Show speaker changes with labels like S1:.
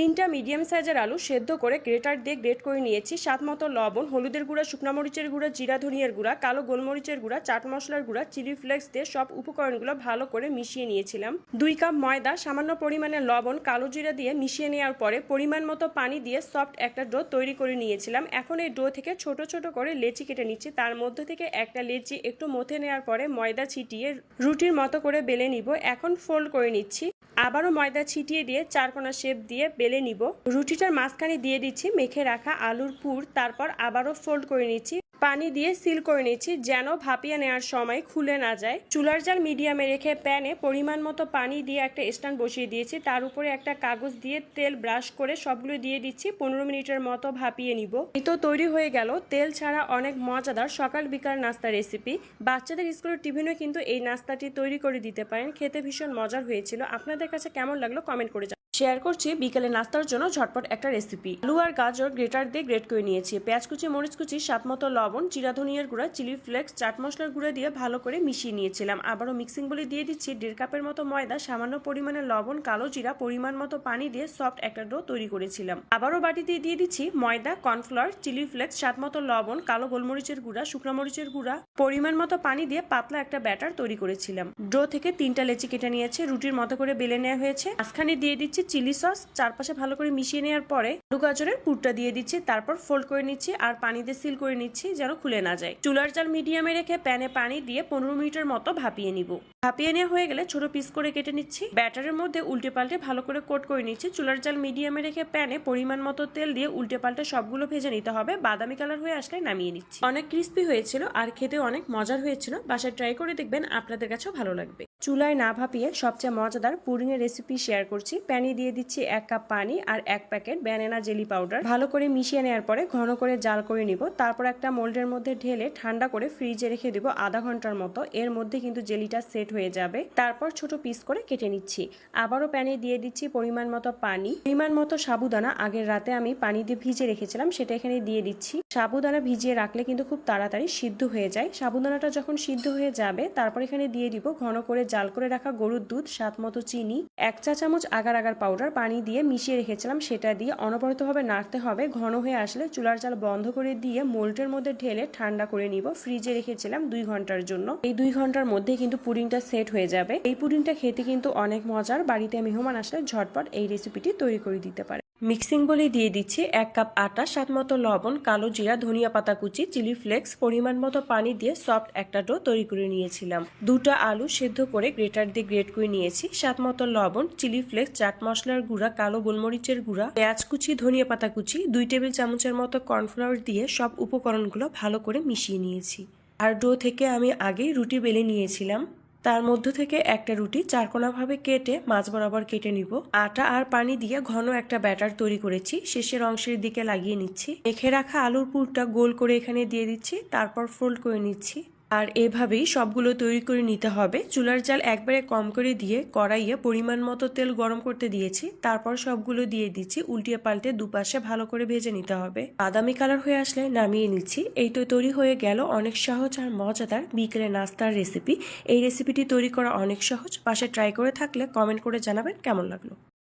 S1: তিনটা মিডিয়াম সাইজের আলু সেদ্ধ করে গ্রেটার দিয়ে গ্রেট করে নিয়েছি। স্বাদ মতো লবণ, হলুদের গুঁড়া, শুকনো মরিচের গুঁড়া, জিরা, ধনিয়ার গুঁড়া, কালো গোলমরিচের গুঁড়া, চাট মশলার গুঁড়া, চিলি ফ্লেক্স দিয়ে সব উপকরণগুলো ভালো করে মিশিয়ে নিয়েছিলাম। দুই কাপ ময়দা, সামান্য পরিমাণে লবণ, কালো জিরা দিয়ে মিশিয়ে নেওয়ার পরে পরিমাণ মতো পানি দিয়ে সফট একটা ডো তৈরি করে নিয়েছিলাম। এখন এই ডো থেকে ছোট ছোট করে লেচি কেটে নিচ্ছি। তার মধ্যে থেকে একটা লেচি একটু মথে নেওয়ার পরে ময়দা ছিটিয়ে রুটির মতো করে বেলে নিব। এখন ফোল্ড করে নিচ্ছি। আবারও ময়দা ছিটিয়ে দিয়ে চারকোনা শেপ দিয়ে বেলে নিব। রুটিটার মাঝখানে দিয়ে দিচ্ছি, মেখে রাখা আলুর পুর, তারপর আবারও ফোল্ড করে নিচ্ছি। পানি দিয়ে সিল করে নিচ্ছি যেন ভাপিয়ে নেওয়ার সময় খুলে না যায়। চুলার জাল মিডিয়ামে রেখে প্যানে পরিমাণ মতো পানি দিয়ে একটা স্ট্যান্ড বসিয়ে দিয়েছি। তার উপরে একটা কাগজ দিয়ে তেল ব্রাশ করে সবগুলো দিয়ে দিচ্ছি। পনেরো মিনিটের মতো ভাপিয়ে নিব। এই তো তৈরি হয়ে গেল। তেল ছাড়া অনেক মজাদার সকাল বিকাল নাস্তা রেসিপি। বাচ্চাদের স্কুলের টিফিনও কিন্তু এই নাস্তাটি তৈরি করে দিতে পারেন। খেতে ভীষণ মজার হয়েছিল। আপনাদের কাছে কেমন লাগল কমেন্ট করে। শেয়ার করছি, বিকেলে নাস্তার জন্য ঝটপট একটা রেসিপি আলু আর গাজর গ্রেটার দিয়ে গ্রেট করে নিয়েছি। পেঁয়াজ কুচি, মরিচ কুচি, স্বাদ মতো লবণ, জিরা ধনিয়ার গুঁড়া, চিলি ফ্লেক্স, চাট মশলার গুঁড়া দিয়ে ভালো করে মিশিয়ে নিয়েছিলাম। আবারও মিক্সিং বলে দিয়ে দিচ্ছি, দেড় কাপের মতো ময়দা, সামান্য পরিমাণে লবণ, কালো জিরা, পরিমাণ মতো পানি দিয়ে সফট একটা ডো তৈরি করেছিলাম। আবারও বাটিতে দিয়ে দিচ্ছি ময়দা কর্নফ্লাওয়ার চিলি ফ্লেক্স স্বাদ মতো লবণ, কালো গোলমরিচের গুঁড়া, শুকনো মরিচের গুঁড়া, পরিমাণ মতো পানি দিয়ে পাতলা একটা ব্যাটার তৈরি করেছিলাম। ডো থেকে তিনটা লেচি কেটে নিয়েছে, রুটির মতো করে বেলে নেওয়া হয়েছে। মাঝখানে দিয়ে দিচ্ছি চিলি সস চারপাশে ভালো করে মিশিয়ে নেওয়ার পরে আলু গাজরের পুরটা দিয়ে দিচ্ছি, তারপর ফোল্ড করে নিচ্ছি আর পানি দিয়ে সিল করে নিচ্ছি যেন খুলে না যায়। চুলার জাল মিডিয়ামে রেখে প্যানে পানি দিয়ে পনেরো মিনিটের মতো ভাপিয়ে নিব। ভাপিয়ে নেওয়া হয়ে গেলে ছোট পিস করে কেটে নিচ্ছি। ব্যাটারের মধ্যে উল্টে পাল্টে ভালো করে কোট করে নিচ্ছি। চুলার জাল মিডিয়ামে রেখে প্যানে পরিমাণ মতো তেল দিয়ে উল্টে পাল্টে সবগুলো ভেজে নিতে হবে। বাদামি কালার হয়ে আসলে নামিয়ে নিচ্ছি। অনেক ক্রিস্পি হয়েছিল আর খেতে অনেক মজার হয়েছিল। বাসায় ট্রাই করে দেখবেন, আপনাদের কাছেও ভালো লাগবে। চুলায় না ভাপিয়ে সবচেয়ে মজাদার পুডিং এর রেসিপি শেয়ার করছি। প্যানে দিয়ে দিচ্ছি এক কাপ পানি আর এক প্যাকেট ব্যানানা জেলি পাউডার ভালো করে মিশিয়ে নেওয়ার পরে ঘন করে জাল করে নিব। তারপর একটা মোল্ডের মধ্যে ঢেলে ঠান্ডা করে ফ্রিজে রেখে দিব আধা ঘণ্টার মতো। এর মধ্যে কিন্তু জেলিটা সেট হয়ে যাবে। তারপর ছোট পিস করে কেটে নিচ্ছি। আবারও প্যানে দিয়ে দিচ্ছি পরিমাণ মতো পানি। পরিমাণ মতো সাবুদানা। আগের রাতে আমি পানি দিয়ে ভিজে রেখেছিলাম, সেটা এখানে দিয়ে দিচ্ছি। সাবুদানা ভিজিয়ে রাখলে কিন্তু খুব তাড়াতাড়ি সিদ্ধ হয়ে যায়। সাবুদানাটা যখন সিদ্ধ হয়ে যাবে, তারপর এখানে দিয়ে দিব ঘন করে জাল করে রাখা গরুর দুধ, স্বাদ মতো চিনি, এক চা চামচ আগার আগার পাউডার পানি দিয়ে মিশিয়ে রেখেছিলাম। সেটা দিয়ে অনবরতভাবে নাড়তে হবে। ঘন হয়ে আসলে চুলার জাল বন্ধ করে দিয়ে মোল্টের মধ্যে ঢেলে ঠান্ডা করে নিব। ফ্রিজে রেখেছিলাম দুই ঘণ্টার জন্য। এই দুই ঘণ্টার মধ্যে কিন্তু পুডিংটা সেট হয়ে যাবে। এই পুডিংটা খেতে কিন্তু অনেক মজার। বাড়িতে মেহমান আসলে ঝটপট এই রেসিপিটি তৈরি করে দিতে পারে। মিক্সিং বলে দিয়ে দিচ্ছি এক কাপ আটা, স্বাদ মতো লবণ, কালো জিরা, ধনিয়া পাতা কুচি, চিলি ফ্লেক্স, পরিমাণ মতো পানি দিয়ে সফট একটা ডো তৈরি করে নিয়েছিলাম। দুটো আলু সেদ্ধ করে গ্রেটার দিয়ে গ্রেট করে নিয়েছি। স্বাদ মতো লবণ, চিলি ফ্লেক্স, চাট মশলার গুঁড়া, কালো গোলমরিচের গুঁড়া, পেঁয়াজ কুচি, ধনিয়া পাতা কুচি, দুই টেবিল চামচের মতো কর্নফ্লাওয়ার দিয়ে সব উপকরণগুলো ভালো করে মিশিয়ে নিয়েছি। আর ডো থেকে আমি আগেই রুটি বেলে নিয়েছিলাম। তার মধ্য থেকে একটা রুটি চারকোনাভাবে কেটে মাছ বরাবর কেটে নিব। আটা আর পানি দিয়ে ঘন একটা ব্যাটার তৈরি করেছি। শেষের অংশের দিকে লাগিয়ে নিচ্ছি। মেখে রাখা আলুর পুরটা গোল করে এখানে দিয়ে দিচ্ছি। তারপর ফোল্ড করে নিচ্ছি। আর এভাবেই সবগুলো তৈরি করে নিতে হবে। চুলার জাল একবারে কম করে দিয়ে কড়াইয়ে পরিমাণ মতো তেল গরম করতে দিয়েছি। তারপর সবগুলো দিয়ে দিচ্ছি, উল্টিয়ে পাল্টে দুপাশে ভালো করে ভেজে নিতে হবে। বাদামি কালার হয়ে আসলে নামিয়ে নিচ্ছি। এই তো তৈরি হয়ে গেল অনেক সহজ আর মজাদার বিকেলে নাস্তার রেসিপি এই রেসিপিটি তৈরি করা অনেক সহজ। পাশে ট্রাই করে থাকলে কমেন্ট করে জানাবেন কেমন লাগল।